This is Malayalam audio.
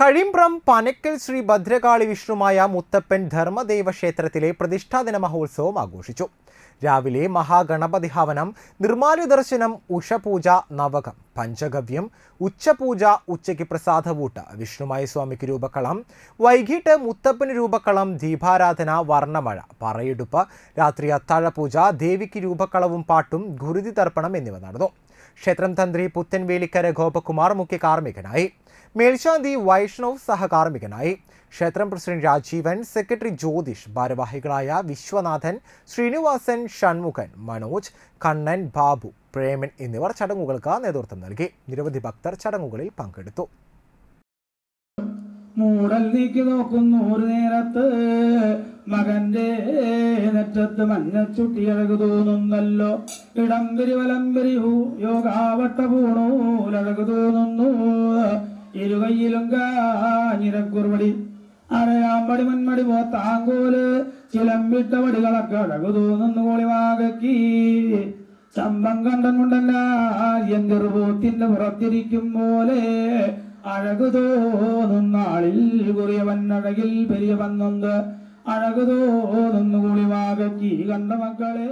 കഴിമ്പ്രം പനക്കൽ ശ്രീ ഭദ്രകാളി വിഷ്ണുമായ മുത്തപ്പൻ ധർമ്മദേവ ക്ഷേത്രത്തിലെ പ്രതിഷ്ഠാദിന മഹോത്സവം ആഘോഷിച്ചു. രാവിലെ മഹാഗണപതി ഹവനം നിർമാല്യ ദർശനം ഉഷപൂജ നവകം. പഞ്ചഗവ്യം ഉച്ചപൂജ ഉച്ചയ്ക്ക് പ്രസാദവൂട്ട് വിഷ്ണുമായ സ്വാമിക്ക് രൂപക്കളം വൈകിട്ട് മുത്തപ്പന് രൂപക്കളം ദീപാരാധന വർണമഴ പറയെടുപ്പ് രാത്രി അത്താഴപൂജ ദേവിക്ക് രൂപക്കളവും പാട്ടും ഗുരുതി തർപ്പണം എന്നിവ നടന്നു. ക്ഷേത്രം തന്ത്രി പുത്തൻവേലിക്കര ഗോപകുമാർ മുഖ്യ കാർമ്മികനായി. മേൽശാന്തി വൈഷ്ണവ് സഹകാർമ്മികനായി ക്ഷേത്രം പ്രസിഡന്റ് രാജീവൻ സെക്രട്ടറി ജ്യോതിഷ് ഭാരവാഹികളായ വിശ്വനാഥൻ ശ്രീനിവാസൻ ഷൺമുഖൻ മനോജ് കണ്ണൻ ബാബു പ്രേമൻ എന്നിവർ ചടങ്ങുകൾക്ക് നേതൃത്വം നൽകി. നിരവധി ഭക്തർ ചടങ്ങുകളിൽ പങ്കെടുത്തു. മൂടല്ലേക്ക് നീക്കി നോക്കുന്നു ഒരു നേരത്ത്. മകന്റെ നെറ്റത്ത് മഞ്ഞച്ചുട്ടി അഴകു തോന്നുന്നല്ലോ. ഇടംകരി വലംകരി യോഗാവട്ട പൂണൂലഴകു തോന്നുന്നു. ഇരുകൈയിലും കാഞ്ഞിരക്കുറുപടി അരയാമ്പടി മൺമടി പോത്താങ്കോൽ ചിലമ്പിട്ട വടികളൊക്കെ അഴകു തോന്നുന്നു കോളിവാകക്കി. ചമ്പം കണ്ടം കൊണ്ടല്ല ഗർഭത്തിന്റെ പുറത്തിരിക്കും പോലെ അഴകു തോന്നുന്ന ആളിൽ കുറിയവൻ അഴകിൽ പെരിയ വന്നുണ്ട് അഴകു തോന്നുന്നു കുളിവാകക്കി കണ്ട മക്കളെ.